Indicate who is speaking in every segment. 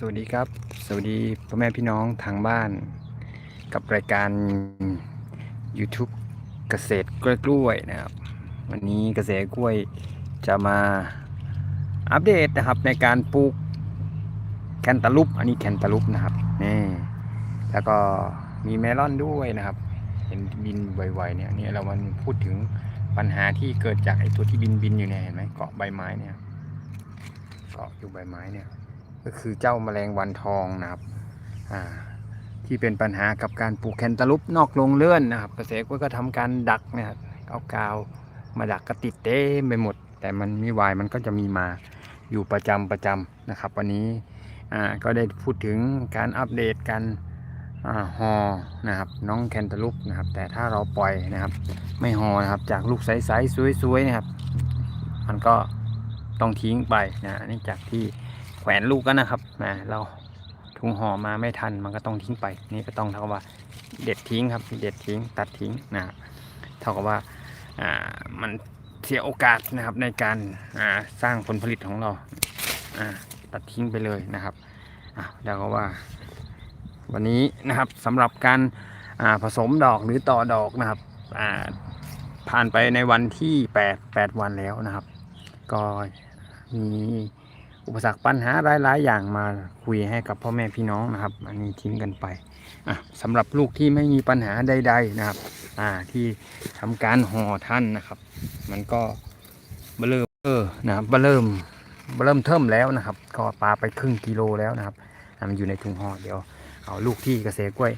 Speaker 1: สวัสดีครับ สวัสดีพ่อแม่พี่น้องทางบ้าน กับรายการ YouTube เกษตรกล้วยๆนะครับ วันนี้เกษตรกล้วยจะมาอัปเดตนะครับในการปลูกแคนตาลูปอันนี้แคนตาลูปนะครับนี่แล้วก็มีเมลอนด้วยนะครับ เห็นบินไวๆเนี่ยนี่เรามันพูดถึงปัญหาที่เกิดจากไอ้ตัวที่บินบินอยู่เนี่ยเห็นไหมเกาะใบไม้เนี่ยเกาะอยู่ใบไม้เนี่ย ก็คือเจ้าแมลงวันทองนะครับที่เป็นปัญหากับการปลูกแคนตาลูปนอกโรงเลื่อนนะครับเกษตรก็ทำการดักเนะครับเอากาวมาดักก็ติดเต็มไปหมด แต่มันมีวายมันก็จะมีมาอยู่ประจำประจำนะครับ วันนี้ก็ได้พูดถึงการอัปเดตการอ่าฮอนะครับน้องแคนตาลูปนะครับ แต่ถ้าเราปล่อยนะครับ ไม่ฮอนะครับจากลูกใสๆสวยๆนะครับ มันก็ต้องทิ้งไปนะนี่จากที่ แขวนลูกกันนะครับนะเราถุงห่อมาไม่ทันมันก็ต้องทิ้งไป นี่ก็ต้องเท่ากับว่าเด็ดทิ้งครับ เด็ดทิ้งตัดทิ้งนะเท่ากับว่าอ่ามันเสียโอกาสนะครับในการอ่าสร้างผลผลิตของเราอ่าตัดทิ้งไปเลยนะครับอะแล้วก็ว่า วันนี้นะครับสำหรับการอ่าผสมดอกหรือต่อดอกนะครับอ่าผ่านไปในวันที่ 8 8 วันแล้วนะครับ ก็มี อุปสรรคปัญหาหลาย ๆ อย่างมาคุยให้กับพ่อแม่พี่น้องนะครับ อันนี้ทิ้งกันไปอะสำหรับลูกที่ไม่มีปัญหาใด ๆนะครับ อ่าที่ทำการห่อท่านนะครับ มันก็เบลเริ่มเออนะครับเริ่มเริ่มเทิมแล้วนะครับ ก็ปลาไปครึ่งกิโลแล้วนะครับมันอยู่ในถุงห่อเดี๋ยวเอาลูกที่เกษตรกล้วย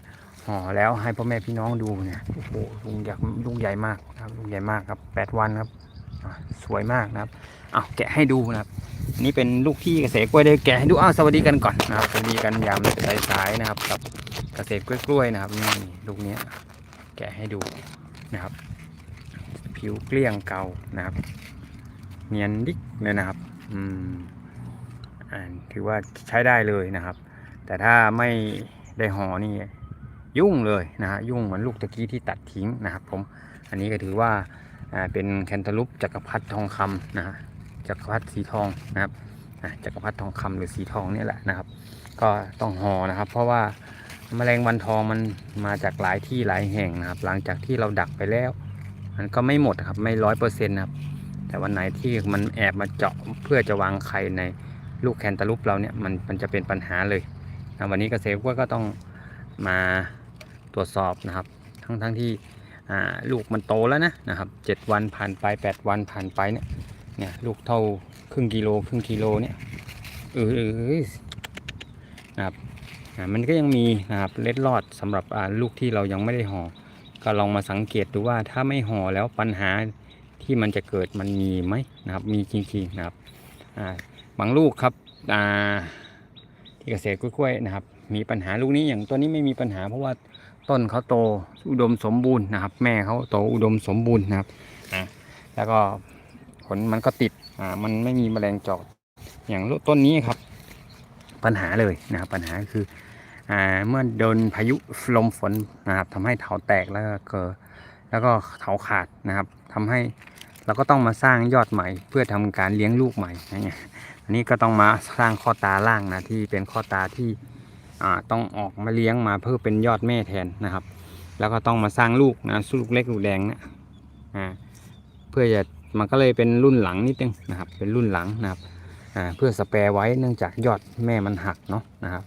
Speaker 1: ห่อแล้วให้พ่อแม่พี่น้องดูเนี่ยโอ้โหลูกใหญ่ลูกใหญ่มากครับลูกใหญ่มากครับแปดวันครับสวยมากนะครับ เอาแกะให้ดูนะครับนี่เป็นลูกที่เกษตรกล้วยได้แกะให้ดูอ้าวสวัสดีกันก่อนนะครับสวัสดีกันยามสายๆนะครับกับเกษตรกล้วยๆนะครับนี่ลูกเนี้ยแกะให้ดูนะครับ ผิวเกลี้ยงเก่านะครับ เนียนดิกเลยนะครับอืมอ่าถือว่าใช้ได้เลยนะครับ แต่ถ้าไม่ได้ห่อนี่ยุ่งเลยนะฮะยุ่งเหมือนลูกตะกี้ที่ตัดทิ้งนะครับผมอันนี้ก็ถือว่าอ่าเป็นแคนตาลูปจักรพรรดิทองคำนะฮะ จักรพรรดิสีทองนะครับจักรพรรดิทองคำหรือสีทองเนี่ยแหละนะครับ ก็ต้องห่อนะครับ เพราะว่าแมลงวันทองมันมาจากหลายที่หลายแห่งนะครับ หลังจากที่เราดักไปแล้ว มันก็ไม่หมดครับไม่ร้อยเปอร์เซ็นต์นะครับ แต่วันไหนที่มันแอบมาเจาะเพื่อจะวางไข่ในลูกแคนตาลูปเราเนี่ยมันมันจะเป็นปัญหาเลยนะวันนี้เกษตรกล้วยก็ต้องมาตรวจสอบนะครับ ทั้งทั้งที่ลูกมันโตแล้วนะนะครับเจ็ดวันผ่านไปแปดวันผ่านไปเนี่ย เนี่ยลูกเท่าครึ่งกิโลครึ่งกิโลเนี่ยเออเออนะครับมันก็ยังมีนะครับเล็ดลอดสำหรับลูกที่เรายังไม่ได้ห่อก็ลองมาสังเกตดูว่าถ้าไม่ห่อแล้วปัญหาที่มันจะเกิดมันมีไหมนะครับ มีจริงๆนะครับบางลูกครับอ่าที่เกษตรกล้วยๆนะครับ มีปัญหาลูกนี้อย่างตัวนี้ไม่มีปัญหา เพราะว่าต้นเขาโตอุดมสมบูรณ์นะครับ แม่เขาโตอุดมสมบูรณ์นะครับแล้วก็ ลมันก็ติดอ่ามันไม่มีแมลงเจาะอย่างต้นนี้ครับ ปัญหาเลยนะครับปัญหาคืออ่าเมื่อโดนพายุลมฝนนะครับทำให้เถาแตกแล้วก็เกิดแล้วก็เถาขาดนะครับทำให้เราก็ต้องมาสร้างยอดใหม่ เพื่อทำการเลี้ยงลูกใหม่นะเนี่ยอันนี้ก็ต้องมาสร้างข้อตาล่างนะที่เป็นข้อตาที่อ่าต้องออกมาเลี้ยงมาเพื่อเป็นยอดแม่แทนนะครับ แล้วก็ต้องมาสร้างลูกนะลูกเล็กลูกแดงนะอ่าเพื่อจะ มันก็เลยเป็นรุ่นหลังนิดนึงนะครับ เป็นรุ่นหลังนะครับเพื่อสแปรไว้เนื่องจากยอดแม่มันหักเนาะนะครับ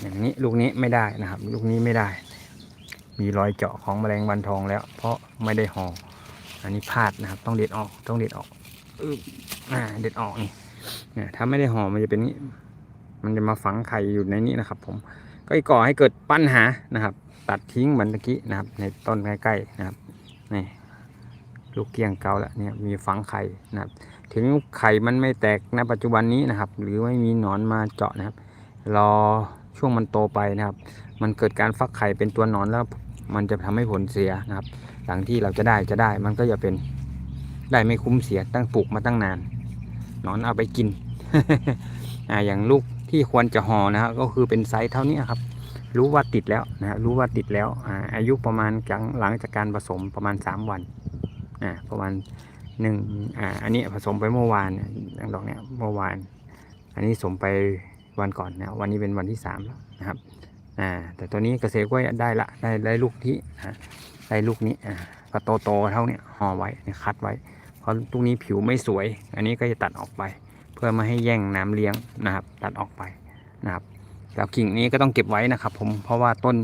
Speaker 1: อย่างนี้ลูกนี้ไม่ได้นะครับ ลูกนี้ไม่ได้ มีรอยเจาะของแมลงวันทองแล้ว เพราะไม่ได้ห่ออันนี้พลาดนะครับ ต้องเด็ดออกต้องเด็ดออกอ่าเด็ดออกนี่เนี่ยถ้าไม่ได้ห่อมันจะเป็นนี้ มันจะมาฝังไข่อยู่ในนี้นะครับ ผมก็ก่อให้เกิดปัญหานะครับ ตัดทิ้งเหมือนตะกี้นะครับ ในต้นใกล้ๆนะครับนี่ ลูกเกี้ยงเกาแล้วเนี่ยมีฝังไข่นะครับ ถึงไข่มันไม่แตกณปัจจุบันนี้นะครับ หรือไม่มีหนอนมาเจาะนะครับ รอช่วงมันโตไปนะครับ มันเกิดการฟักไข่เป็นตัวหนอนแล้วมันจะทำให้ผลเสียนะครับ หลังที่เราจะได้จะได้ มันก็จะเป็นได้ไม่คุ้มเสียตั้งปลูกมาตั้งนาน หนอนเอาไปกินอ่าอย่างลูกที่ควรจะห่อนะครับก็คือเป็นไซส์เท่านี้ครับ รู้ว่าติดแล้วนะฮะรู้ว่าติดแล้วอาอายุประมาณหลังหลังจากการผสมประมาณ 3 วัน อ่าประมาณหนึ่งอ่าอันนี้ผสมไปเมื่อวานเนี่ยดอกเนี้ยเมื่อวาน อันนี้สมไปวันก่อนนะวันนี้เป็นวันที่สามแล้วนะครับอ่าแต่ตัวนี้เกษตรกล้วยได้ละได้ได้ลูกที่อ่าได้ลูกนี้อ่าก็โตโตเท่าเนี้ยห่อไว้เนี่ยคัดไว้ เพราะลูกนี้ผิวไม่สวย อันนี้ก็จะตัดออกไป เพื่อไม่ให้แย่งน้ำเลี้ยงนะครับ ตัดออกไปนะครับแล้วกิ่งนี้ก็ต้องเก็บไว้นะครับผมเพราะว่าต้น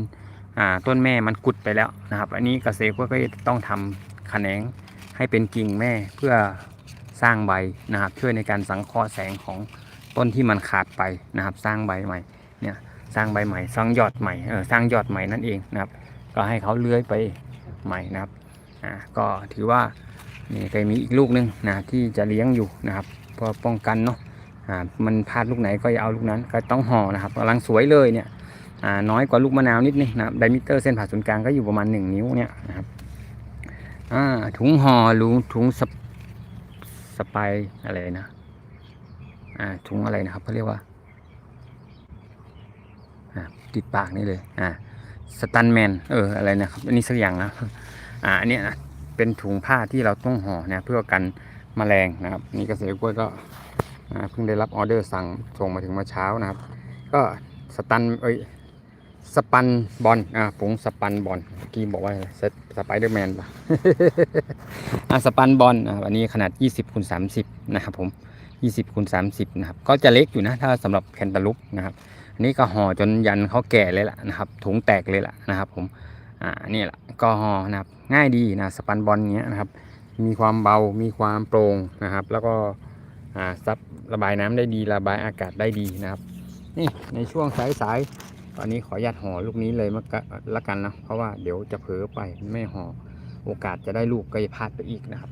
Speaker 1: อ่าต้นแม่มันกุดไปแล้วนะครับ อันนี้เกษตรกล้วยก็จะต้องทำแขนง ให้เป็นกิ่งแม่เพื่อสร้างใบนะครับ ช่วยในการสังเคราะห์แสงของต้นที่มันขาดไปนะครับ สร้างใบใหม่เนี่ยสร้างใบใหม่สร้างยอดใหม่เออสร้างยอดใหม่นั่นเองนะครับ ก็ให้เขาเลื้อยไปใหม่นะครับอ่าก็ถือว่านี่ก็มีอีกลูกหนึงนะที่จะเลี้ยงอยู่นะครับเพื่อป้องกันเนาะอ่ามันพลาดลูกไหนก็อย่าเอาลูกนั้นก็ต้องห่อนะครับกำลังสวยเลยเนี่ยอ่าน้อยกว่าลูกมะนาวนิดนึงนะครับไดมิเตอร์เส้นผ่าศูนย์กลางก็อยู่ประมาณ 1 นิ้วเนี่ยนะครับ อ่าถุงห่อหรือถุงสปสไปอะไรนะ อ่าถุงอะไรนะครับเขาเรียกว่าอ่าติดปากนี่เลย อ่า สตันแมน เออ อะไรนะครับ อันนี้สักอย่างนะ อ่า อันเนี้ยนะ เป็นถุงผ้าที่เราต้องห่อนะเพื่อกันแมลงนะครับ นี่เกษตรกล้วยก็เพิ่งได้รับออเดอร์สั่งส่งมาถึงเมื่อเช้านะครับ ก็สตัน เอ้ย สปันบอล อ่า ผงสปันบอล กี้บอกว่าสสไปเดอร์แมนป่ะอ่าสปันบอลอ่าอันนี้ขนาด 20คูณ30 นะครับผม 20คูณ30 นะครับ ก็จะเล็กอยู่นะ ถ้าสำหรับแคนตาลูปนะครับ อันนี้ก็ห่อจนยันเขาแก่เลยล่ะนะครับ ถุงแตกเลยล่ะนะครับผม อ่า นี่แหละก็ห่อนะครับ ง่ายดีนะสปันบอลเงี้ยนะครับ มีความเบา มีความโปร่งนะครับ แล้วก็อ่าซับระบายน้ำได้ดี ระบายอากาศได้ดีนะครับ นี่ในช่วงสายๆ ตอนนี้ขออนุญาตห่อลูกนี้เลยมาละกันนะเพราะว่าเดี๋ยวจะเผลอไปไม่ห่อโอกาสจะได้ลูกก็จะพลาดไปอีกนะครับ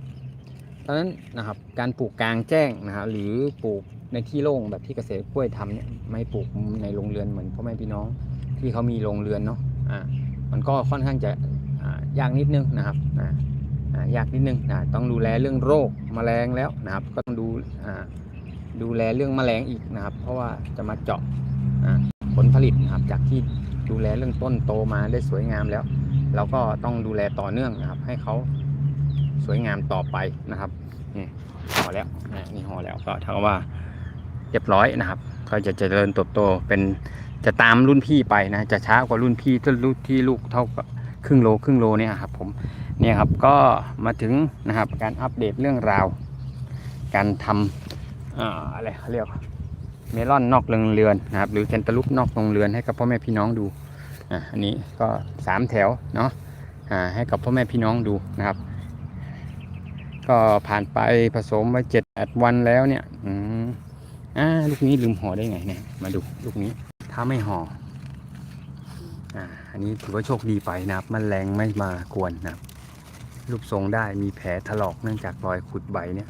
Speaker 1: ดังนั้นนะครับการปลูกกลางแจ้งนะครับหรือปลูกในที่โล่งแบบที่เกษตรกล้วยทำเนี่ยไม่ปลูกในโรงเรือนเหมือนพ่อแม่พี่น้อง ที่เขามีโรงเรือนเนาะอ่ามันก็ค่อนข้างจะยากนิดนึงนะครับอ่าอ่ายากนิดนึงนะต้องดูแลเรื่องโรคแมลงแล้วนะครับ ก็ต้องดูอ่าดูแลเรื่องแมลงอีกนะครับ เพราะว่าจะมาเจาะอ่า ผลผลิตนะครับ จากที่ดูแลเรื่องต้นโตมาได้สวยงามแล้ว เราก็ต้องดูแลต่อเนื่องนะครับ ให้เขาสวยงามต่อไปนะครับนี่ห่อแล้วนะนี่ห่อแล้วก็เท่ากับว่าเรียบร้อยนะครับ ก็จะเจริญเติบโตเป็นจะตามรุ่นพี่ไปนะ จะช้ากว่ารุ่นพี่ที่ลูกที่ลูกเท่ากับครึ่งโลครึ่งโลเนี่ยครับผมเนี่ยครับก็มาถึงนะครับการอัปเดตเรื่องราว การทำอ่าอะไรเขาเรียก เมลอนนอกโรงเรือนนะครับ หรือแคนตาลูปนอกโรงเรือนให้กับพ่อแม่พี่น้องดูอ่าอันนี้ก็สามแถวเนาะอ่าให้กับพ่อแม่พี่น้องดูนะครับ ก็ผ่านไปผสมมาเจ็ดแปดวันแล้วเนี่ยอืมอ่าลูกนี้ลืมห่อได้ไงเนี่ยมาดูลูกนี้ถ้าไม่ห่ออ่าอันนี้ถือว่าโชคดีไปนะครับมันแมลงไม่มากวนนะครับรูปทรงได้มีแผลถลอกเนื่องจากรอยขุดใบเนี่ย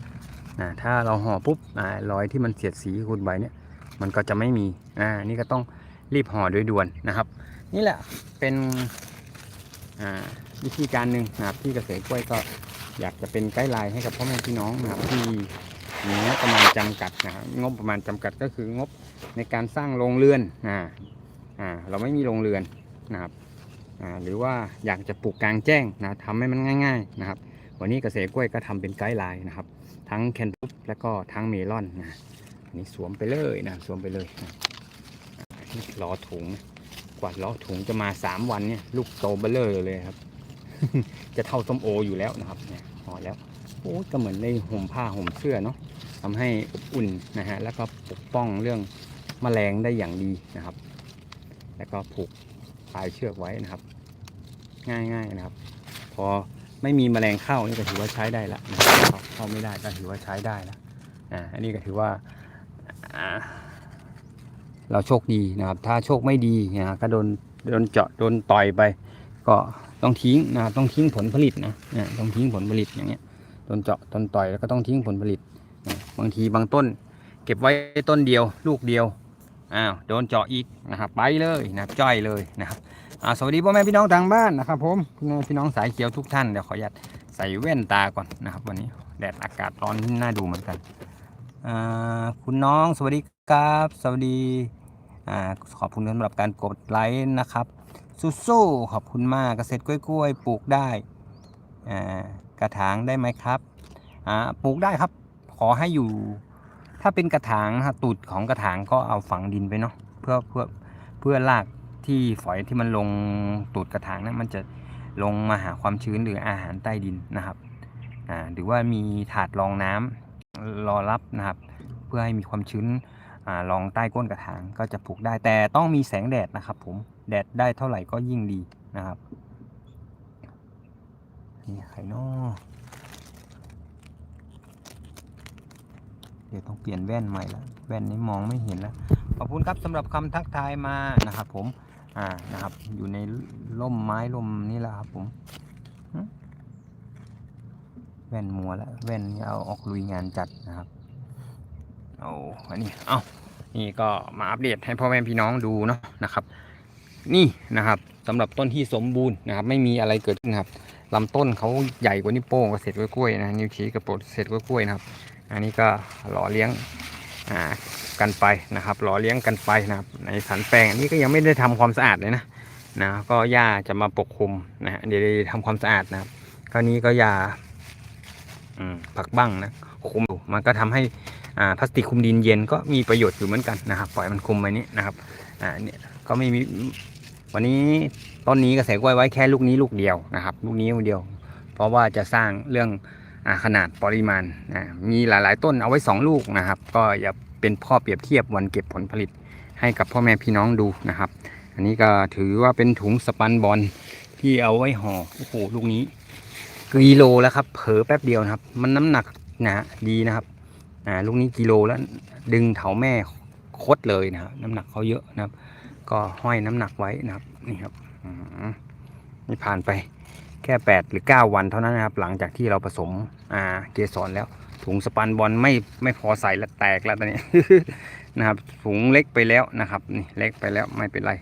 Speaker 1: นะถ้าเราห่อปุ๊บอ่ารอยที่มันเสียดสีขุดใบเนี่ย มันก็จะไม่มีอ่านี่ก็ต้องรีบห่อโดยด่วนนะครับ นี่แหละเป็นวิธีการหนึ่งนะครับที่เกษตรกล้วยก็อยากจะเป็นไกด์ไลน์ให้กับพ่อแม่พี่น้องนะครับที่มีงบประมาณจำกัดนะครับงบประมาณจำกัดก็คืองบในการสร้างโรงเรือนอ่าอ่าเราไม่มีโรงเรือนนะครับอ่าหรือว่าอยากจะปลูกกลางแจ้งนะทำให้มันง่าย ๆนะครับ วันนี้เกษตรกล้วยก็ทำเป็นไกด์ไลน์นะครับ ทั้งแคนตุสและก็ทั้งเมลอนนะ นนี้สวมไปเลยนะสวมไปเลยนะนี่ล้อถุงกว่าล้อถุงจะมา3วันเนี่ย ลูกโตเบลเลอร์เลยครับ จะเท่าส้มโออยู่แล้วนะครับเนี่ยพอแล้วโอ้ยก็เหมือนในห่มผ้าห่มเสื้อเนาะทำให้อบอุ่นนะฮะแล้วก็ปกป้องเรื่องแมลงได้อย่างดีนะครับ แล้วก็ผูกปลายเชือกไว้นะครับ ง่ายๆนะครับ พอไม่มีแมลงเข้านี่ก็ถือว่าใช้ได้ละเข้าไม่ได้ก็ถือว่าใช้ได้ล้วอ่าอันนี้ก็ถือว่า เราโชคดีนะครับ ถ้าโชคไม่ดีนะก็โดนโดนเจาะโดนต่อยไป ก็ต้องทิ้งนะต้องทิ้งผลผลิตนะนะต้องทิ้งผลผลิตอย่างเงี้ยโดนเจาะโดนต่อยแล้วก็ต้องทิ้งผลผลิตนะบางทีบางต้น เก็บไว้ต้นเดียว ลูกเดียวอ้าวโดนเจาะอีกนะครับไปเลยนะจ้อยเลยนะครับสวัสดีพ่อแม่พี่น้องทางบ้านนะครับผมพี่น้องสายเขียวทุกท่านเดี๋ยวขออนุญาตใส่แว่นตาก่อนนะครับ วันนี้แดดอากาศร้อนน่าดูเหมือนกัน คุณน้องสวัสดีครับ สวัสดีอขอบคุณสำหรับการกดไลค์นะครับสู้ๆขอบคุณมากเกษตรกล้วยๆปลูกได้กระถางได้ไหมครับปลูกได้ครับ ขอให้อยู่ ถ้าเป็นกระถางนะตูดของกระถางก็เอาฝังดินไปเนาะเพื่อเพื่อเพื่อรากที่ฝอยที่มันลงตูดกระถางนั้นมันจะลงมาหาความชื้นหรืออาหารใต้ดินนะครับหรือว่ามีถาดรองน้ำ รอรับนะครับ เพื่อให้มีความชื้นรองใต้ก้นกระถางก็จะปลูกได้ แต่ต้องมีแสงแดดนะครับผมแดดได้เท่าไหร่ก็ยิ่งดีนะครับนี่ไข่นอเดี๋ยวต้องเปลี่ยนแว่นใหม่ล้วแว่นนี้มองไม่เห็นแล้วขอบคุณครับสำหรับคำทักทายมานะครับผมอ่านะครับ อยู่ในร่มไม้ร่มนี่แหละครับผม แว่นมัวแล้วแว่นเอาออกลุยงานจัดนะครับโอ้อันนี้เอ้านี่ก็มาอัปเดตให้พ่อแม่พี่น้องดูเนาะนะครับ นี่นะครับสำหรับต้นที่สมบูรณ์นะครับ ไม่มีอะไรเกิดขึ้นครับลำต้นเขาใหญ่กว่านิ้วโป้งเกษตรกล้วยนะนิ้วชี้กับโปรเกษตรกล้วยนะครับ อันนี้ก็หล่อเลี้ยงอ่ากันไปนะครับหล่อเลี้ยงกันไปนะครับในสันแปลงอันนี้ก็ยังไม่ได้ทำความสะอาดเลยนะนะก็หญ้าจะมาปกคลุมนะเดี๋ยวทำความสะอาดนะครับคราวนี้ก็หญ้า ผักบั้งนะคุมมันก็ทำให้อ่าพลาสติกคุมดินเย็นก็มีประโยชน์อยู่เหมือนกันนะครับปล่อยมันคุมไปนี้นะครับอ่าเนี่ยก็ไม่มีวันนี้ต้นนี้กระแสกล้วยไว้แค่ลูกนี้ลูกเดียวนะครับ ลูกนี้ลูกเดียว เพราะว่าจะสร้างเรื่องอาขนาดปริมาณมีหลาย ๆ ต้นเอาไว้ 2 ลูกนะครับ ก็อย่าเป็นพ่อเปรียบเทียบวันเก็บผลผลิตให้กับพ่อแม่พี่น้องดูนะครับ อันนี้ก็ถือว่าเป็นถุงสปันบอลที่เอาไว้ห่อโอ้โหลูกนี้ กิโลแล้วครับ เผลอแป๊บเดียวนะครับ มันน้ำหนักหนาดีนะครับ อ่าลูกนี้กิโลแล้วดึงเถาแม่คดเลยนะครับน้ำหนักเขาเยอะนะครับ ก็ห้อยน้ำหนักไว้นะครับ นี่ครับอืมนี่ผ่านไปแค่ 8 หรือ 9 วันเท่านั้นนะครับ หลังจากที่เราผสมอ่าเกสรแล้ว ถุงสปันบอลไม่ไม่พอใส่แล้วแตกแล้วตอนนี้นะครับถุงเล็กไปแล้วนะครับ นี่เล็กไปแล้วไม่เป็นไร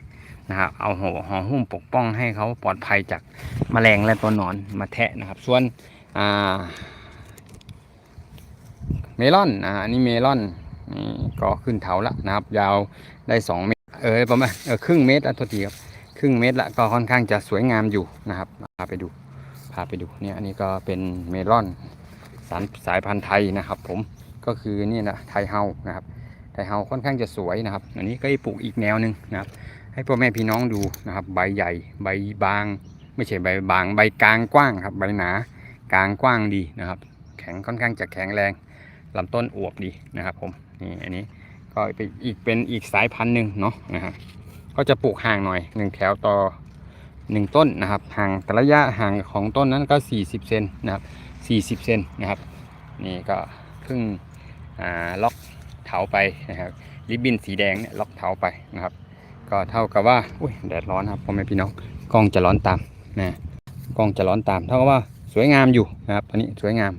Speaker 1: นะครับ เอาห่อห่อหุ้มปกป้องให้เขาปลอดภัยจากแมลงและตัวหนอนมาแทะนะครับ ส่วนอ่าเมลอนอ่าอันนี้เมลอนนี่ก็ขึ้นเถาละนะครับ ยาวได้สองเมตรเออประมาณเออครึ่งเมตรแล้วตัวทีครับครึ่งเมตรละก็ค่อนข้างจะสวยงามอยู่นะครับพาไปดูพาไปดูเนี่ยอันนี้ก็เป็นเมลอนสายสายพันธุ์ไทยนะครับ ผมก็คือนี่นะไทยเฮานะครับไทยเฮาค่อนข้างจะสวยนะครับ อันนี้ก็ปลูกอีกแนวหนึ่งนะครับ ให้พ่อแม่พี่น้องดูนะครับ ใบใหญ่ใบบาง ไม่ใช่ใบบาง ใบกลางกว้างครับ ใบหนากลางกว้างดีนะครับ แข็งค่อนข้างจะแข็งแรงลำต้นอวบดีนะครับผมนี่อันนี้ก็เป็นอีกเป็นอีกสายพันธุ์หนึ่งเนาะนะฮะก็จะปลูกห่างหน่อยหนึ่งแถวต่อหนึ่งต้นนะครับห่างแต่ระยะห่างของต้นนั้นก็ 40เซนนะครับ 40เซนนะครับนี่ก็เพิ่งล็อกเถาไปนะครับริบบิ้นสีแดงเนี่ยล็อกเถาไปนะครับ ก็เท่ากับว่าอุ้ยแดดร้อนครับพ่อแม่พี่น้องกล้องจะร้อนตามนะกล้องจะร้อนตาม เท่ากับว่าสวยงามอยู่นะครับอันนี้สวยงาม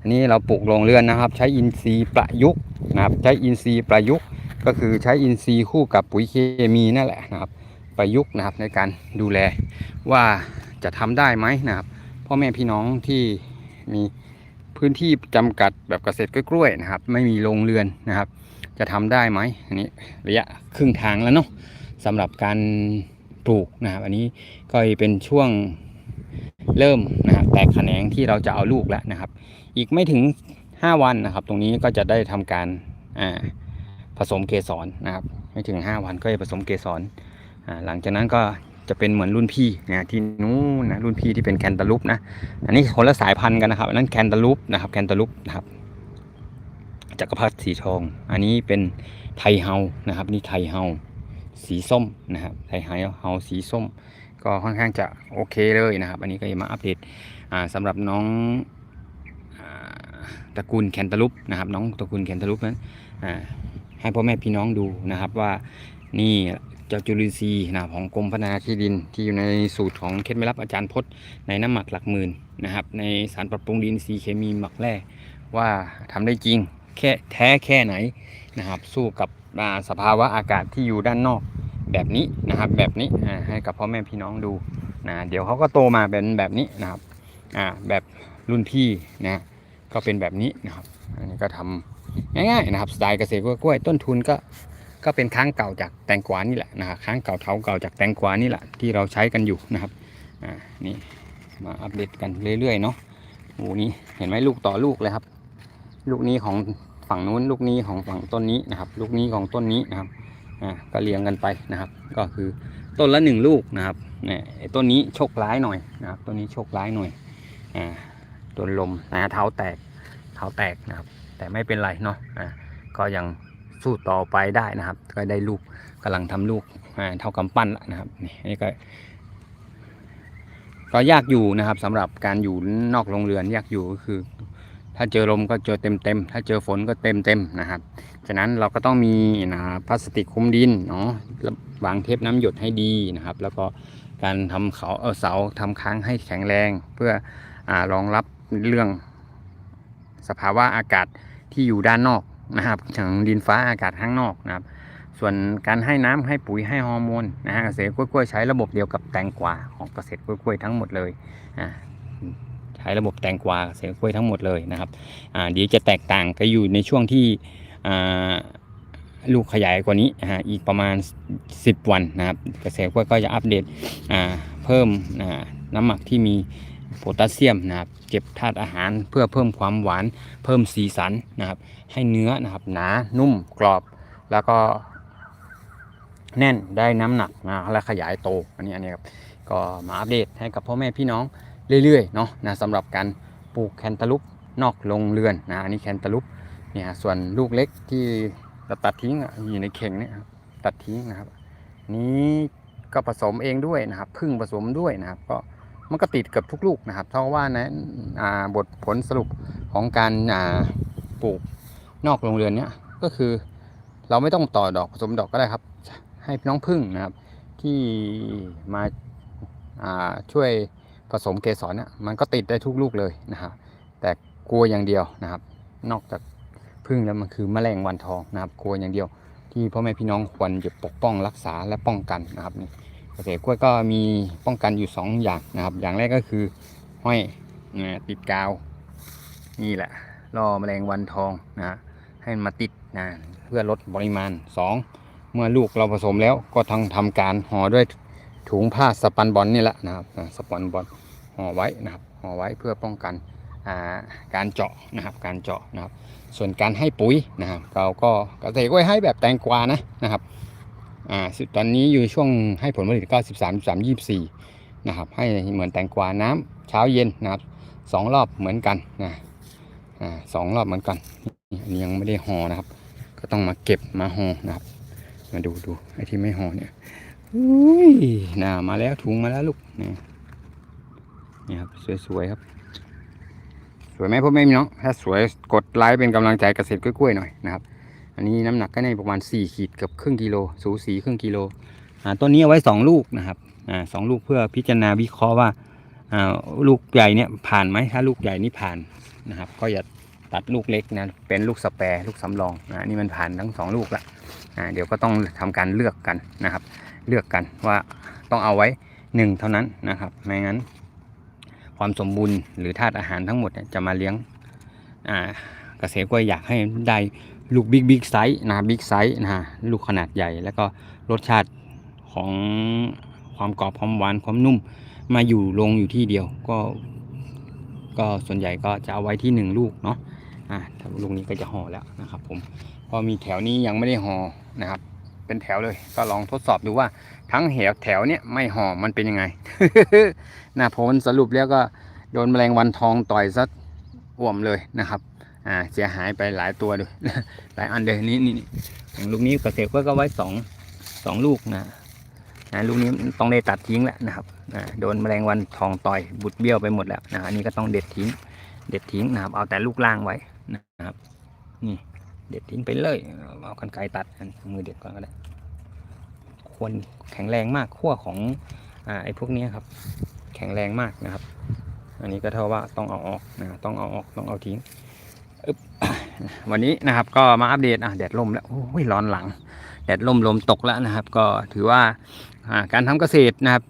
Speaker 1: อันนี้เราปลูกโรงเรือนนะครับ ใช้อินทรีย์ประยุกต์นะครับใช้อินทรีย์ประยุกต์ ก็คือใช้อินทรีย์คู่กับปุ๋ยเคมีนั่นแหละนะครับ ประยุกต์นะครับในการดูแลว่าจะทำได้ไหมนะครับพ่อแม่พี่น้องที่มีพื้นที่จำกัดแบบเกษตรกล้วยนะครับ ไม่มีโรงเรือนนะครับ จะทำได้ไหมอันนี้ระยะครึ่งทางแล้วเนาะ สำหรับการปลูกนะครับอันนี้ก็เป็นช่วงเริ่มนะครับแตกแขนงที่เราจะเอาลูกแล้วนะครับ อีกไม่ถึง 5 วันนะครับ ตรงนี้ก็จะได้ทำการผสมเกสรนะครับ ไม่ถึง 5 วันก็จะผสมเกสรหลังจากนั้นก็จะเป็นเหมือนรุ่นพี่นะที่นู้นนะรุ่นพี่ที่เป็นแคนตาลูปนะอันนี้คนละสายพันธุ์กันนะครับอันนั้นแคนตาลูปนะครับแคนตาลูปนะครับจักรพรรดิสีทอง อันนี้เป็นไทเฮานะครับ นี่ไทเฮา สีส้มนะครับไทเฮาเฮาสีส้ม ก็ค่อนข้างจะโอเคเลยนะครับ อันนี้ก็จะมาอัปเดตอ่าสำหรับน้องอตระกูลแคนตาลูปนะครับ น้องตระกูลแคนตาลูปนั้นให้พ่อแม่พี่น้องดูนะครับว่านี่เจ้าจุลินทรีย์นะของกรมพัฒนาที่ดินที่อยู่ในสูตรของเคล็ดไม่รับอาจารย์พจน์ในน้ำหมักหลักหมื่นนะครับ ในสารปรับปรุงดินทรีเคมีหมักแร่ว่าทำได้จริงแค่แท้แค่ไหนนะครับ สู้กับ สภาวะอากาศที่อยู่ด้านนอกแบบนี้นะครับ แบบนี้ให้กับพ่อแม่พี่น้องดูนะเดี๋ยวเขาก็โตมาเป็นแบบนี้นะครับอ่าแบบรุ่นพี่นะก็เป็นแบบนี้นะครับ อันนี้ก็ทำง่ายๆนะครับสไตล์เกษตรกล้วยต้นทุนก็ก็เป็นค้างเก่าจากแตงกวานี่แหละนะครับค้างเก่าเถาเก่าจากแตงกวานี่แหละที่เราใช้กันอยู่นะครับอ่านี่มาอัปเดตกันเรื่อยๆเนาะโอ้นี่เห็นไหมลูกต่อลูกเลยครับ ลูกนี้ของ ฝั่งนู้นลูกนี้ของฝั่งต้นนี้นะครับ ลูกนี้ของต้นนี้นะครับอ่าก็เรียงกันไปนะครับ ก็คือต้นละหนึ่งลูกนะครับเนี่ยต้นนี้โชคร้ายหน่อยนะครับต้นนี้โชคร้ายหน่อยอ่าโดนลมนะเท้าแตกเท้าแตกนะครับ แต่ไม่เป็นไรเนาะอ่าก็ยังสู้ต่อไปได้นะครับ ก็ได้ลูกกำลังทำลูกอ่าเท่ากำปั้นละนะครับนี่นนี่ก็ก็ยากอยู่นะครับสำหรับการอยู่นอกโรงเรือนยากอยู่ก็คือ ถ้าเจอลมก็เจอเต็มเต็มถ้าเจอฝนก็เต็มเต็มนะครับ ฉะนั้นเราก็ต้องมีนะพลาสติกคลุมดินเนาะวางเทปน้ำหยดให้ดีนะครับ แล้วก็การทำเขาเออเสาทำค้างให้แข็งแรง เพื่ออรองรับเรื่องสภาวะอากาศที่อยู่ด้านนอกนะครับถึงดินฟ้าอากาศข้างนอกนะครับ ส่วนการให้น้ำให้ปุ๋ยให้ฮอร์โมนนะฮะเกษตรกล้วยๆใช้ระบบเดียวกับแตงกวาของเกษตรกล้วยๆทั้งหมดเลยอ่า ใช้ระบบแตงกวาเกษตรกล้วยทั้งหมดเลยนะครับเดี๋ยวจะแตกต่างก็อยู่ในช่วงที่ลูกขยายกว่านี้อีกประมาณ 10 วันนะครับเกษตรกล้วยก็จะอัปเดตเพิ่มน้ำหมักที่มีโพแทสเซียมนะครับเก็บธาตุอาหารเพื่อเพิ่มความหวาน เพิ่มสีสันนะครับ ให้เนื้อนะครับหนานุ่มกรอบแล้วก็แน่นได้น้ำหนักนะและขยายโตอันนี้อันนี้ครับก็มาอัปเดตให้กับพ่อแม่พี่น้อง เรื่อยๆเนาะนะสำหรับการปลูกแคนตาลูปนอกโรงเรือนนะอันนี้แคนตาลูปเนี่ยส่วนลูกเล็กที่เราตัดทิ้งอยู่ในเข่งเนี่ยตัดทิ้งนะครับ นี้ก็ผสมเองด้วยนะครับพึ่งผสมด้วยนะครับ ก็มันก็ติดเกับทุกลูกนะครับเท่าว่านะอ่าบทผลสรุปของการอ่าปลูกนอกโรงเรือนเนี่ยก็คือเราไม่ต้องต่อดอกผสมดอกก็ได้ครับ ให้น้องพึ่งนะครับที่มาอ่าช่วย ผสมเกสรเนี่ยมันก็ติดได้ทุกลูกเลยนะครับแต่กลัวอย่างเดียวนะครับ นอกจากพึ่งแล้วมันคือแมลงวันทองนะครับกลัวอย่างเดียว ที่พ่อแม่พี่น้องควรจะปกป้องรักษาและป้องกันนะครับนี่เกษตรกล้วยก็มีป้องกันอยู่ 2 อย่างนะครับ อย่างแรกก็คือห้อยนะติดกาว นี่แหละล่อแมลงวันทองนะให้มันมาติดนะเพื่อลดปริมาณ 2 เมื่อลูกเราผสมแล้วก็ต้งทำการห่อด้วยถุงผ้าสปันบอลนี่แหละนะครับสปันบอล ห่อไว้นะครับห่อไว้เพื่อป้องกันาการเจาะนะครับการเจาะนะครับ ส่วนการให้ปุ๋ยนะครับ เราก็เกษตรกล้วยให้แบบแตงกวานะนะครับอ่าตอนนี้อยู่ช่วงให้ผลผลิตก็13 13 24นะครับ ให้เหมือนแตงกวาน้ำเช้าเย็นนะครับสองรอบเหมือนกันนะอ่าสองรอบเหมือนกันนี่อันนี้ยังไม่ได้ห่อนะครับ ก็ต้องมาเก็บมาห่อนะครับ มาดูดูไอ้ที่ไม่ห่อเนี่ยอุ้ยน่ามาแล้วถุงมาแล้วลูกนี่ นี่ครับสวยๆครับ สวยไหมพ่อแม่พี่น้อง ถ้าสวยกดไลค์เป็นกำลังใจเกษตรกล้วยๆหน่อยนะครับ อันนี้น้ำหนักก็ในประมาณ 4 ขีดกับครึ่งกิโล สูสีครึ่งกิโลอ่าต้นนี้เอาไว้ 2 ลูกนะครับอ่าสองลูกเพื่อพิจารณาวิเคราะห์ว่าอ่าลูกใหญ่เนี่ยผ่านไหมถ้าลูกใหญ่นี่ผ่านนะครับ ก็อย่าตัดลูกเล็กนะเป็นลูกสแปรลูกสำรองนะนี่มันผ่านทั้งสองลูกละอ่าเดี๋ยวก็ต้องทำการเลือกกันนะครับ เลือกกันว่าต้องเอาไว้หนึ่งเท่านั้นนะครับไม่งั้น ความสมบูรณ์หรือธาตุอาหารทั้งหมดจะมาเลี้ยงเกษตรกล้วยอยากให้ได้ลูกบิ๊กบิ๊กไซส์นะบิ๊กไซส์นะลูกขนาดใหญ่ แล้วก็รสชาติของความกรอบความหวานความนุ่มมาอยู่ลงอยู่ที่เดียวก็ก็ส่วนใหญ่ก็จะเอาไว้ที่หนึ่งลูกเนาะอ่าลูกนี้ก็จะห่อแล้วนะครับผมพอมีแถวนี้ยังไม่ได้ห่อนะครับ เป็นแถวเลย ก็ลองทดสอบดูว่าทั้งแถวแถวเนี้ยไม่ห่อมันเป็นยังไงนะผลสรุปแล้วก็โดนแมลงวันทองต่อยซะอ่วมเลยนะครับ อ่าเสียหายไปหลายตัวเลยหลายอันเลยนี่นี่นี่อย่างลูกนี้กรกล้วก็ไว้สองสองลูกนะนะลูกนี้ต้องได้ตัดทิ้งแหละนะครับอ่าโดนแมลงวันทองต่อยบุดเบี้ยวไปหมดแล้วนะอันนี้ก็ต้องเด็ดทิ้ง เด็ดทิ้งนะครับ เอาแต่ลูกล่างไว้นะครับ นี่ เด็ดทิ้งไปเลยเอากันไกรตัดอันมือเด็ดก่อนก็ได้ควรแข็งแรงมากขั้วของอ่าไอ้พวกนี้ครับ แข็งแรงมากนะครับ อันนี้ก็เท่าว่าต้องเอาออกนะต้องเอาออกต้องเอาทิ้งวันนี้นะครับก็มาอัปเดตอะแดดล่มแล้วโอ้ยร้อนหลัง แดดล่มลมตกแล้วนะครับ ก็ถือว่าการทำเกษตรนะครับ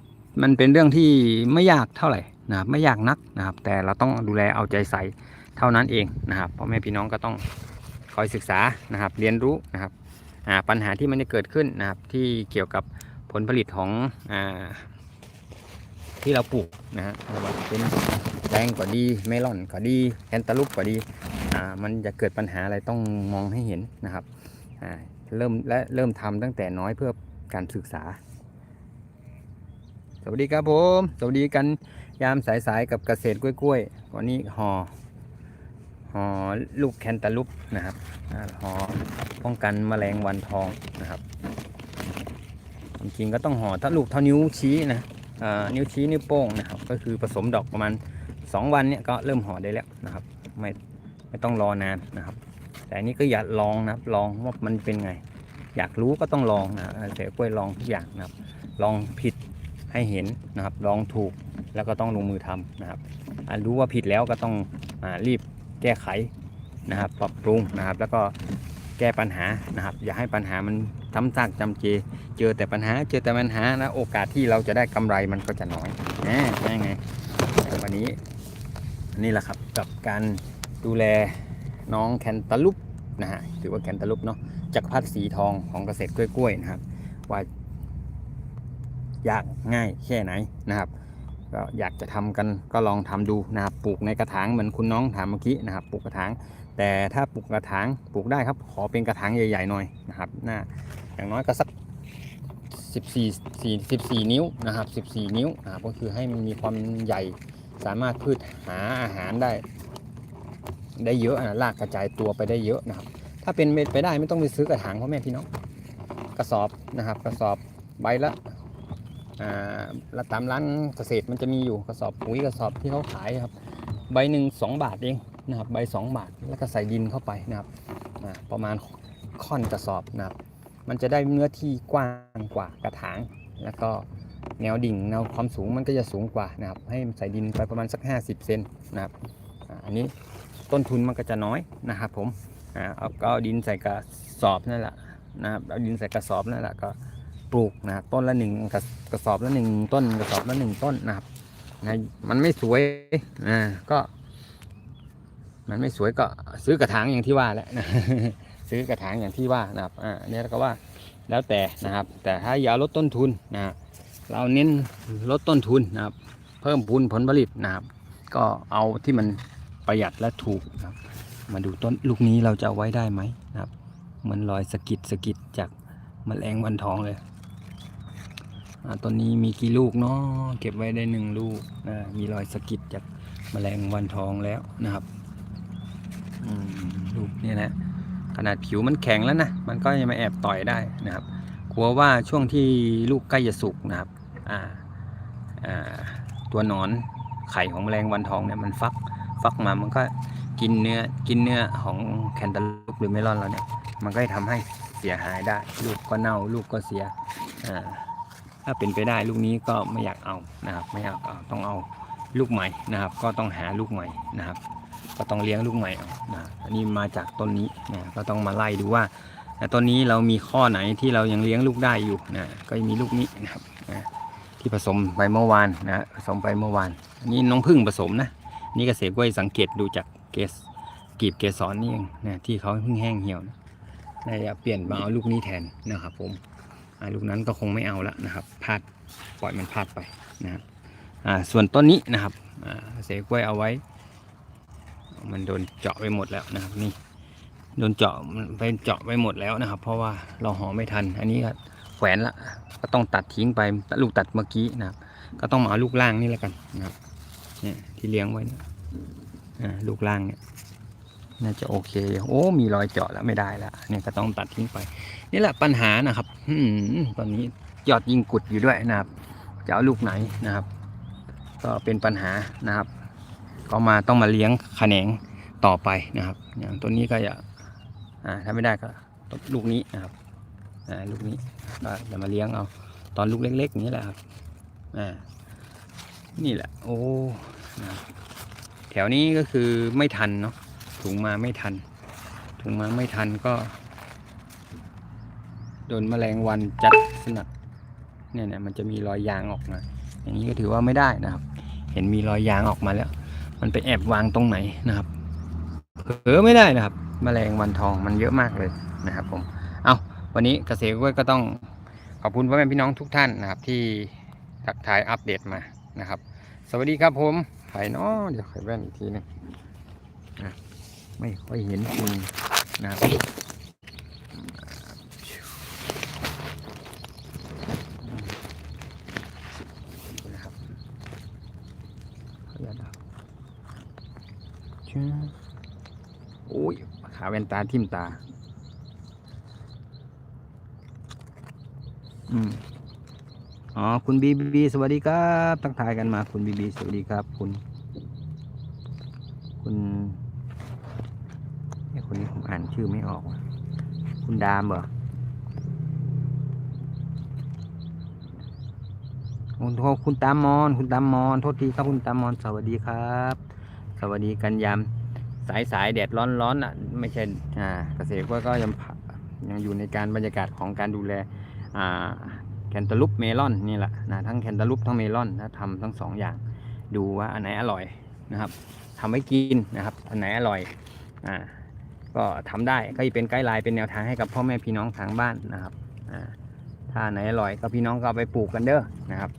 Speaker 1: มันเป็นเรื่องที่ไม่ยากเท่าไหร่นะครับไม่ยากนักนะครับ แต่เราต้องดูแลเอาใจใส่เท่านั้นเองนะครับพ่อแม่พี่น้องก็ต้อง คอยศึกษานะครับ เรียนรู้นะครับปัญหาที่มันจะเกิดขึ้นนะครับ ที่เกี่ยวกับผลผลิตของอที่เราปลูกนะฮะว่าจะเป็นแตงก็ดีเมลอนก็ดีแคนตาลูปก็ดีมันจะเกิดปัญหาอะไรต้องมองให้เห็นนะครับเริ่มและเริ่มทำตั้งแต่น้อยเพื่อการศึกษา สวัสดีครับผม สวัสดีกันยามสายๆกับเกษตรกล้วยๆวันนี้ห่อ หอลูกแคนตาลูปนะครับหอป้องกันแมลงวันทองนะครับจริงๆก็ต้องห่อถ้าลูกเท่านิ้วชี้นะนิ้วชี้นิ้วโป้งนะครับ ก็คือผสมดอกประมาณ 2 วันเนี่ยก็เริ่มห่อได้แล้วนะครับไม่ไม่ต้องรอนานนะครับ แต่อันนี้ก็อยากลองนะครับลองว่ามันเป็นไง อยากรู้ก็ต้องลองนะเสียกล้วยลองทุกอย่างนะครับ ลองผิดให้เห็นนะครับ ลองถูกแล้วก็ต้องลงมือทำนะครับรู้ว่าผิดแล้วก็ต้องอรีบ แก้ไขนะครับ ปรับปรุงนะครับ แล้วก็แก้ปัญหานะครับ อย่าให้ปัญหามันซ้ำซากจำเจ เจอแต่ปัญหา เจอแต่ปัญหานะโอกาสที่เราจะได้กำไรมันก็จะน้อยนะใช่ไงวันนี้นี่แหละครับกับการดูแลน้องแคนตาลูปนะฮะถือว่าแคนตาลูปเนาะจักรพรรดิสีทองของเกษตรกล้วยๆนะครับ ว่ายากง่ายแค่ไหนนะครับ ก็อยากจะทำกันก็ลองทำดูนะครับปลูกในกระถางเหมือนคุณน้องถามเมื่อกี้นะครับปลูกกระถาง แต่ถ้าปลูกกระถางปลูกได้ครับ ขอเป็นกระถางใหญ่ๆหน่อยนะครับหน้าอย่างน้อยก็สัก14 4 14 นิ้วนะครับ 14 นิ้วนะครับก็คือให้มันมีความใหญ่สามารถพืชหาอาหารได้ ได้เยอะนะลากกระจายตัวไปได้เยอะนะครับ ถ้าเป็นไปได้ไม่ต้องไปซื้อกระถางพ่อแม่พี่น้องกระสอบนะครับ กระสอบใบละ ตามร้านเกษตรมันจะมีอยู่กระสอบปุ๋ยกระสอบที่เขาขายครับ ใบหนึ่งสองบาทเองนะครับใบสองบาทแล้วก็ใส่ดินเข้าไปนะครับประมาณค่อนกระสอบนะครับ มันจะได้เนื้อที่กว้างกว่ากระถาง แล้วก็แนวดิ่งแนวความสูงมันก็จะสูงกว่านะครับ ให้ใส่ดินไปประมาณสัก 50 เซนนะครับอันนี้ต้นทุนมันก็จะน้อยนะครับผมเอาก็เอาดินใส่กระสอบนั่นแหละนะครับเอาดินใส่กระสอบนั่นแหละก็ ปลูกนะครับต้นละหนึ่งกระกระสอบละหนึ่งต้นกระสอบละหนึ่งต้นนะครับนะมันไม่สวยอ่าก็ มันไม่สวยก็ซื้อกระถางอย่างที่ว่าแหละนะซื้อกระถางอย่างที่ว่านะครับอ่าอันนี้ก็ว่าแล้วแต่นะครับ แต่ถ้าอยากลดต้นทุนนะเราเน้นลดต้นทุนนะครับ เพิ่มพูนผลผลิตนะครับ ก็เอาที่มันประหยัดและถูกนะครับ มาดูต้นลูกนี้เราจะเอาไว้ได้ไหมนะครับมือนรอยสะกิดสะกิดจากแมลงวันทองเลย ต้นนี้มีกี่ลูกเนาะเก็บไว้ได้หนึ่งลูกนะมีรอยสะกิดจากแมลงวันทองแล้วนะครับลูกเนี่ยนะขนาดผิวมันแข็งแล้วนะมันก็ยังมาแอบต่อยได้นะครับกลัวว่าช่วงที่ลูกใกล้จะสุกนะครับตัวหนอนไข่ของแมลงวันทองเนี่ยมันฟักฟักมามันก็กินเนื้อกินเนื้อของแคนตาลูปหรือเมลอนเราเนี่ยมันก็จะทำให้เสียหายได้ ลูกก็เน่าลูกก็เสียอ่า ถ้าเป็นไปได้ลูกนี้ก็ไม่อยากเอานะครับ ไม่อยากเอาต้องเอาลูกใหม่นะครับ ก็ต้องหาลูกใหม่นะครับ ก็ต้องเลี้ยงลูกใหม่เอานะอันนี้มาจากต้นนี้นะก็ต้องมาไล่ดูว่าต้นนี้เรามีข้อไหนที่เรายังเลี้ยงลูกได้อยู่นะก็มีลูกนี้นะครับนะที่ผสมไปเมื่อวานนะผสมไปเมื่อวานอันนี้น้องพึ่งผสมนะนี่เกษตรกล้วยสังเกตดูจากเกสกีบเกสรนี่เองนะที่เขาเพิ่งแห้งเหี่ยวนะน่าจะเปลี่ยนมาเอาลูกนี้แทนนะครับผม ลูกนั้นก็คงไม่เอาละนะครับพลาดปล่อยมันพลาดไปนะครับอ่าส่วนต้นนี้นะครับเกษตรกล้วยเอาไว้ มันโดนเจาะไปหมดแล้วนะครับนี่โดนเจาะไปเจาะไปหมดแล้วนะครับ เพราะว่าเราห่อไม่ทัน อันนี้ก็แขวนละก็ต้องตัดทิ้งไปลูกตัดเมื่อกี้นะครับ ก็ต้องมาเอาลูกล่างนี่แล้วกันนะครับเนี่ยที่เลี้ยงไว้นี่ยอ่าลูกล่างเนี่ย น่าจะโอเค โอ้ มีรอยเจาะแล้วไม่ได้แล้วเนี่ยก็ต้องตัดทิ้งไป นี่แหละปัญหานะครับอืมตอนนี้ยอดยิงกุดอยู่ด้วยนะครับ จะเอาลูกไหนนะครับ ก็เป็นปัญหานะครับ ก็มาต้องมาเลี้ยงแขนงต่อไปนะครับ อย่างตัวนี้ก็จะอ่าถ้าไม่ได้ก็ต้นลูกนี้นะครับอ่าลูกนี้ก็จะมาเลี้ยงเอาตอนลูกเล็ก ๆ นี้แหละครับอ่านี่แหละ โอ้แถวนี้ก็คือไม่ทันเนาะ ถุงมาไม่ทัน ถุงมาไม่ทันก็ โดนแมลงวันจัดสนัดเนี่ยเนี่ยมันจะมีรอยยางออกมา อย่างนี้ก็ถือว่าไม่ได้นะครับ เห็นมีรอยยางออกมาแล้ว มันไปแอบวางตรงไหนนะครับเผลอไม่ได้นะครับ แมลงวันทองมันเยอะมากเลยนะครับ ผม เอาวันนี้เกษตรกล้วยก็ต้องขอบคุณพ่อแม่พี่น้องทุกท่านนะครับ ที่ทักทายอัปเดตมานะครับ สวัสดีครับผมไผ่น้อเดี๋ยวไข่แว่นอีกทีหนึงอะ ไม่ค่อยเห็นคุณนะครับนะครับขออนุญาโอ้ยขาแว่นตาทิ่มตา อืมอ๋อ คุณบีบี สวัสดีครับทักทายกันมา คุณบีบี สวัสดีครับ คุณไอ้ คนนี้ผมอ่านชื่อไม่ออกคุณดามเหรอคุณโทคุณตามมอนคุณตามมอนโทษทีครับคุณตามมอนสวัสดีครับ สวัสดีกันยามสายสายๆแดดร้อนร้อนอะไม่ใช่อ่าเกษตรกรก็ยังยังอยู่ในการบรรยากาศของการดูแลอ่าแคนตาลูปเมลอนนี่แหละนะทั้งแคนตาลูปทั้งเมลอนนะทำทั้งสองอย่างดูว่าอันไหนอร่อยนะครับทำไว้กินนะครับอันไหนอร่อยอ่า ก็ทำได้ก็เป็นไกด์ไลน์เป็นแนวทางให้กับพ่อแม่พี่น้องทางบ้านนะครับถ้าไหนอร่อยก็พี่น้องก็ไปปลูกกันเด้อนะครับ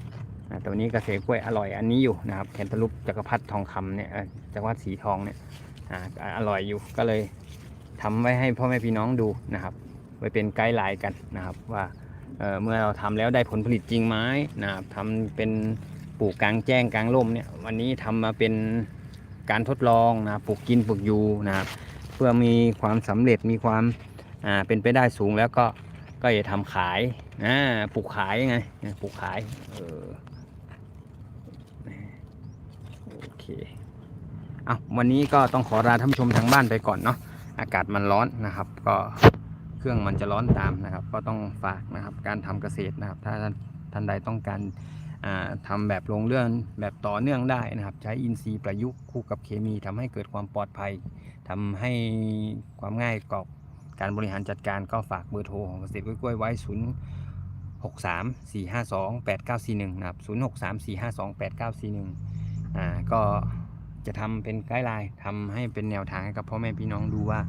Speaker 1: ตัวนี้เกษตรกล้วยอร่อยอันนี้อยู่นะครับแคนตาลูปจักรพรรดิทองคำเนี่ยจักรพรรดิสีทองเนี่ยออร่อยอยู่ก็เลยทำไว้ให้พ่อแม่พี่น้องดูนะครับไว้เป็นไกด์ไลน์กันนะครับว่าเเมื่อเราทำแล้วได้ผลผลิตจริงไหมนะครับทำเป็นปลูกกลางแจ้งกลางร่มเนี่ยวันนี้ทำมาเป็นการทดลองนะปลูกกินปลูกอยู่นะครับ เพื่อมีความสำเร็จมีความอ่าเป็นไปได้สูงแล้วก็ก็จะทำขายปลูกขายไงปลูกขายเออโอเคเอาวันนี้ก็ต้องขอลาท่านผู้ชมทางบ้านไปก่อนเนาะอากาศมันร้อนนะครับ ก็เครื่องมันจะร้อนตามนะครับ ก็ต้องฝากนะครับการทำเกษตรนะครับ ถ้าท่านใดต้องการอ่าทำแบบลงเรื่องแบบต่อเนื่องได้นะครับ ใช้อินทรีย์ประยุกต์คู่กับเคมีทำให้เกิดความปลอดภัย ทำให้ความง่ายกับการบริหารจัดการก็ฝากเบอร์โทรของเกษตรกล้วยไว้ 0 6 3 4 5 2 8 9 4 1 นะครับ 0 6 3 4 5 2 8 9 4 1 อ่า ก็จะทำเป็นไกด์ไลน์ทำให้เป็นแนวทางให้กับพ่อแม่พี่น้องดูว่า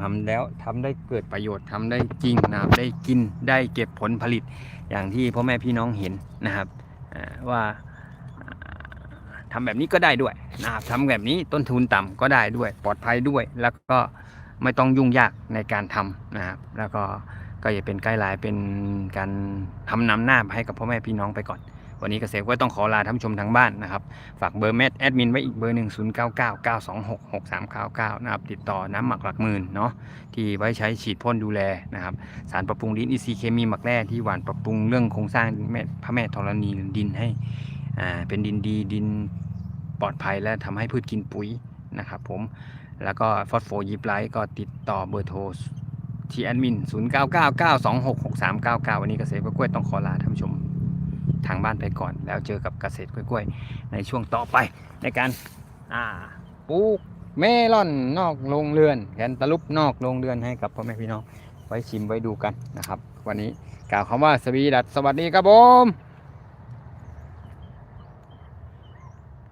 Speaker 1: ทำแล้วทำได้เกิดประโยชน์ทำได้จริงนะครับ ได้กินได้เก็บผลผลิตอย่างที่พ่อแม่พี่น้องเห็นนะครับอ่าว่า ทำแบบนี้ก็ได้ด้วยนะครับทำแบบนี้ต้นทุนต่ำก็ได้ด้วย ปลอดภัยด้วย แล้วก็ไม่ต้องยุ่งยากในการทำนะครับ แล้วก็ก็จะเป็นไกด์ไลน์เป็นการทำนำหน้าให้กับพ่อแม่พี่น้องไปก่อน วันนี้เกษตรก็ต้องขอลาท่านผู้ชมทางบ้านนะครับ ฝากเบอร์แมทแอดมินไว้อีกเบอร์หนึ่งศูนย์เก้าเก้าเก้าสองหกหกสามเก้าเก้านะครับ ติดต่อน้ำหมักหลักหมื่นเนาะที่ไว้ใช้ฉีดพ่นดูแลนะครับ สารปรับปรุงดินอินทรีเคมีหมักแร่ที่หวานปรับปรุงเรื่องโครงสร้างแม่พระแม่ธรณีดินให้อ่าเป็นดินดีดิน ปลอดภัยและทำให้พืชกินปุ๋ยนะครับผม แล้วก็ฟอสโฟยิบไลท์ก็ติดต่อเบอร์โทรที่แอดมิน 0 9 9 9 2 6 6 3 9 9 วันนี้เกษตรกล้วยต้องขอลาท่านผู้ชมทางบ้านไปก่อน แล้วเจอกับเกษตรกล้วยในช่วงต่อไปในการปลูกเมลอนนอกโรงเรือนแคนตาลูปนอกโรงเรือนให้กับพ่อแม่พี่น้องไว้ชิมไว้ดูกันนะครับ วันนี้กล่าวคำว่าสวีดัสสวัสดีครับผม